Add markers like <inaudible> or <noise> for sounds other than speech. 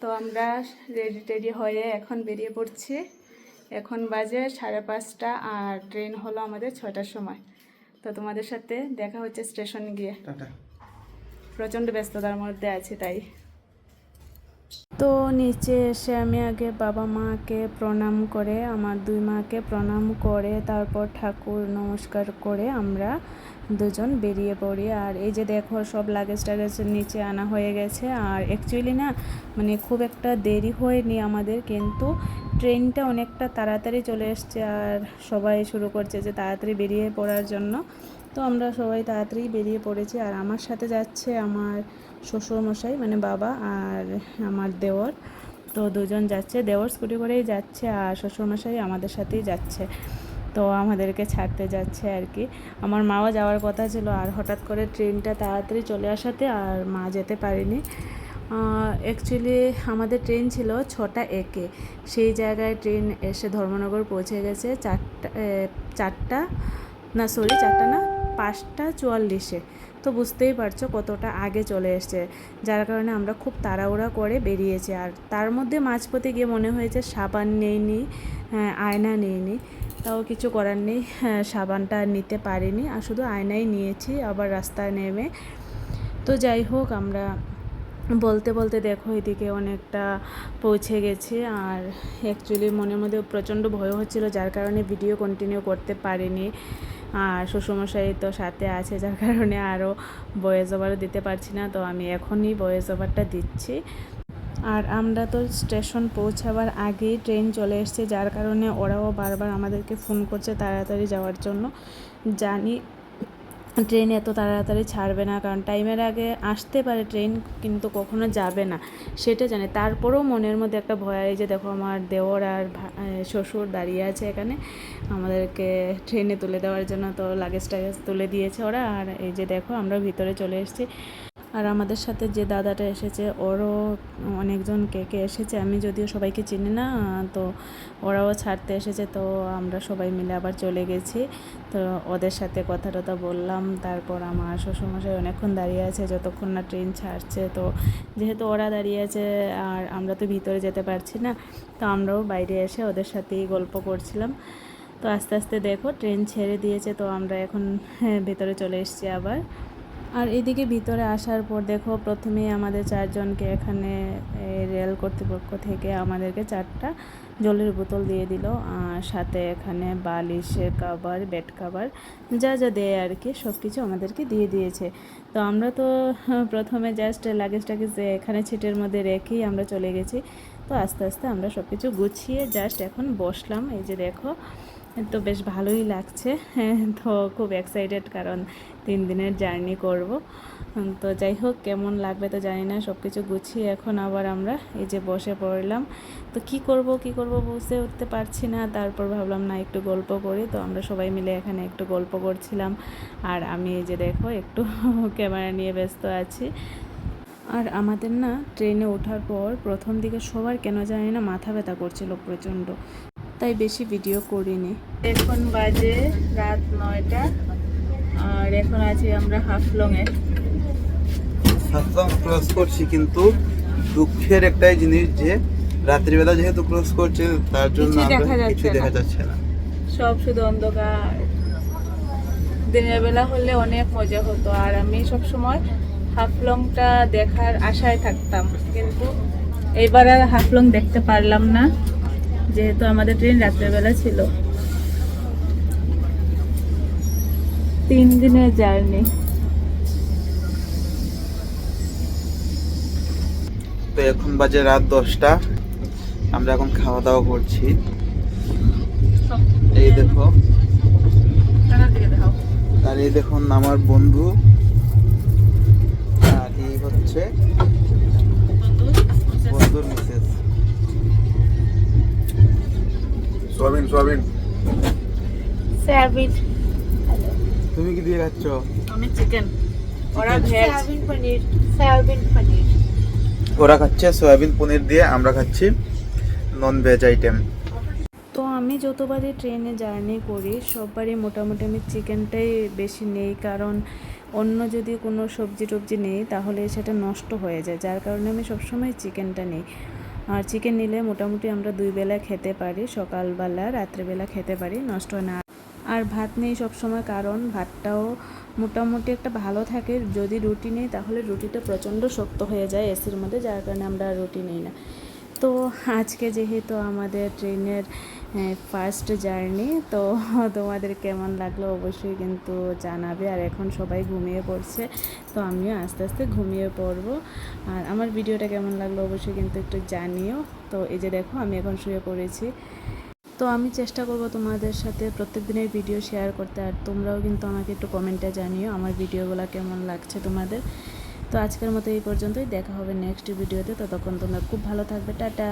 তো আমরা ready teddy হয়ে এখন বেরিয়ে পড়ছি। এখন বাজে সাড়ে পাঁচটা আর ট্রেন হলো আমাদের ছটার সময়। তো তোমাদের সাথে দেখা হচ্ছে স্টেশন গিয়ে। প্রচণ্ড ব্যস্ততার মধ্যে আছে তাই। তো নিচে এসে আমি আগে বাবা মাকে প্রণাম করে, আমার দুই মাকে প্রণাম করে, তারপর ঠাকুর নমস্কার করে আমরা দুজন বেরিয়ে পড়ি। আর এই যে দেখো, সব লাগেজ টাগেজ নিচে আনা হয়ে গেছে। আর অ্যাকচুয়ালি না মানে খুব একটা দেরি হয়নি আমাদের, কিন্তু ট্রেনটা অনেকটা তাড়াতাড়ি চলে এসছে আর সবাই শুরু করছে যে তাড়াতাড়ি বেরিয়ে পড়ার জন্য। তো আমরা সবাই তাড়াতাড়ি বেরিয়ে পড়েছি। আর আমার সাথে যাচ্ছে আমার শ্বশুরমশাই মানে বাবা আর আমার দেওর। তো দুজন যাচ্ছে, দেওর স্কুটি করেই যাচ্ছে আর শ্বশুরমশাই আমাদের সাথেই যাচ্ছে। তো আমাদেরকে ছাড়তে যাচ্ছে আর কি। আমার মাও যাওয়ার কথা ছিল আর হঠাৎ করে ট্রেনটা তাড়াতাড়ি চলে আসাতে আর মা যেতে পারেনি। অ্যাকচুয়ালি আমাদের ট্রেন ছিল ছটা একে। সেই জায়গায় ট্রেন এসে ধর্মনগর পৌঁছে গেছে চারটা চারটা না সরি চারটা না? পাঁচটা চুয়াল্লিশে। তো বুঝতেই পারছ কতটা আগে চলে এসছে। যার কারণে আমরা খুব তাড়াহুড়া করে বেরিয়েছি। আর তার মধ্যে মাঝপথে গিয়ে মনে হয়েছে সাবান নেইনি হ্যাঁ, আয়না নেইনি তাও কিছু করার নেই হ্যাঁ, সাবানটা নিতে পারিনি। আর শুধু আয়নাই নিয়েছি আবার রাস্তায় নেমে। তো যাই হোক আমরা বলতে বলতে দেখো এদিকে অনেকটা পৌঁছে গেছে। আর অ্যাকচুয়ালি মনের মধ্যে প্রচণ্ড ভয় হচ্ছিল যার কারণে ভিডিও কন্টিনিউ করতে পারিনি। আর শ্বশুরমশাই তো সাথে আছে, যার কারণে আরও বয়েস ওভারও দিতে পারছি না, তো আমি এখনই বয়েস ওভারটা দিচ্ছি। আর আমরা তো স্টেশন পৌঁছাবার আগেই ট্রেন চলে এসছে, যার কারণে ওরাও বারবার আমাদেরকে ফোন করছে তাড়াতাড়ি যাওয়ার জন্য। জানি ট্রেন এত তাড়াতাড়ি ছাড়বে না, কারণ টাইমের আগে আসতে পারে ট্রেন, কিন্তু কখনো যাবে না। সেটা জানে। তারপরেও মনের মধ্যে একটা ভয় যে দেখো আমার দেওর আর শ্বশুর দাঁড়িয়ে আছে এখানে। আমাদেরকে ট্রেনে তুলে দেওয়ার জন্য তো লাগেজ টাগেজ তুলে দিয়েছে ওরা। আর এই যে দেখো আমরা ভিতরে চলে এসেছি। আর আমাদের সাথে যে দাদাটা এসেছে ওরও অনেকজন কে কে এসেছে আমি যদিও সবাইকে চিনি না তো ওরাও ছাড়তে এসেছে তো আমরা সবাই মিলে আবার চলে গেছি। তো ওদের সাথে কথা টথা বললাম তারপর আমার শ্বশুরমশাই অনেকক্ষণ দাঁড়িয়ে আছে যতক্ষণ না ট্রেন ছাড়ছে তো যেহেতু ওরা দাঁড়িয়ে আছে আর আমরা তো ভিতরে যেতে পারছি না তো আমরাও বাইরে এসে ওদের সাথেই গল্প করছিলাম। তো আস্তে আস্তে দেখো ট্রেন ছেড়ে দিয়েছে তো আমরা এখন হ্যাঁ, ভেতরে চলে এসেছি আবার। আর এদিকে ভিতরে আসার পর দেখো প্রথমে আমাদের চারজনকে এখানে রেল কর্তৃপক্ষ থেকে আমাদেরকে চারটা জলের বোতল দিয়ে দিল। আর সাথে এখানে বালিশের কাভার বেড কাভার যা যা দেয় আর কি সব কিছু আমাদেরকে দিয়ে দিয়েছে। তো আমরা তো হ্যাঁ, প্রথমে জাস্ট লাগেজ টাগেজ এখানে ছিটের মধ্যে রেখেই আমরা চলে গেছি। তো আস্তে আস্তে আমরা সব কিছু গুছিয়ে জাস্ট এখন বসলাম। এই যে দেখো তো বেশ ভালোই লাগছে। হ্যাঁ, তো খুব এক্সাইটেড কারণ তিন দিনের জার্নি করব। তো যাই হোক কেমন লাগবে তো জানি না সব কিছু গুছিয়ে এখন আবার আমরা এই যে বসে পড়লাম। তো কি করব কি করব বুঝতে উঠতে পারছি না। তারপর ভাবলাম না একটু গল্প করি। তো আমরা সবাই মিলে এখানে একটু গল্প করছিলাম। আর আমি এই যে দেখো একটু <laughs> ক্যামেরা নিয়ে ব্যস্ত আছি। আর আমাদের না ট্রেনে ওঠার পর প্রথম দিকে সবার কেন জানি না মাথা ব্যথা করছিল প্রচণ্ড। তাই বেশি ভিডিও করিনি এখন বাজে রাত নয়টা আর এখন আছি আমরা হাফলংয়ে। সাতটাম ক্রস করছি কিন্তু দুঃখের একটাই জিনিস যে রাত্রিবেলা যেহেতু ক্রস করছে তার জন্য কিছু দেখা যাচ্ছে না। সব শুধু অন্ধকার। দিনের বেলা হলে অনেক মজা হতো আর আমি সব সময় হাফলংটা দেখার আশায় থাকতাম কিন্তু এইবার আর হাফলং দেখতে পারলাম না। যেহেতু আমাদের ট্রেন রাত্রেবেলা ছিল। তিন দিনের জার্নি। তো এখন বাজে রাত দশটা। আমরা এখন খাওয়া দাওয়া করছি। এই দেখো। আর এই দেখুন আমার বন্ধু। আর এই হচ্ছে সোয়াবিন সোয়াবিন। সয়াবিন তুমি কি দিয়ে খাচ্ছ? আমি চিকেন ওরা veg soybean paneer soybean paneer. ওরা খাচ্ছে সয়াবিন পনির দিয়ে আমরা খাচ্ছি নন ভেজ আইটেম তো আমি যতবারই ট্রেনে জার্নি করি সববারই মোটামুটি আমি চিকেনটাই বেশি নেই কারণ অন্য যদি কোনো সবজি টবজি নেই তাহলে সেটা নষ্ট হয়ে যায়। যার কারণে আমি সবসময় চিকেনটা নিই। আর চিকেন নিলে মোটামুটি আমরা দুই বেলা খেতে পারি, সকালবেলা, রাত্রেবেলা খেতে পারি, নষ্ট না। আর ভাত নেই সবসময়, কারণ ভাতটাও মোটামুটি একটা ভালো থাকে। যদি রুটি নেই, তাহলে রুটিটা প্রচণ্ড শক্ত হয়ে যায় এসির মধ্যে, যার কারণে আমরা রুটি নেই না। তো আজকে যেহেতু আমাদের ট্রেনের ফার্স্ট জার্নি তো তোমাদের কেমন লাগল অবশ্যই কিন্তু জানাবে। আর এখন সবাই ঘুমিয়ে পড়ছে, তো আমিও আস্তে আস্তে ঘুমিয়ে পড়ব। আর আমার ভিডিওটা কেমন লাগল অবশ্যই কিন্তু একটু জানিও। তো এই যে দেখো, আমি এখন শুয়ে পড়েছি। তো আমি চেষ্টা করব তোমাদের সাথে প্রত্যেক দিনের ভিডিও শেয়ার করতে। আর তোমরাও কিন্তু আমাকে একটু কমেন্টে জানিও, আমার ভিডিওগুলো কেমন লাগছে তোমাদের। তো আজকের মতো এই পর্যন্তই। দেখা হবে নেক্সট ভিডিওতে ততক্ষণ তোমরা খুব ভালো থাকবে। টাটা!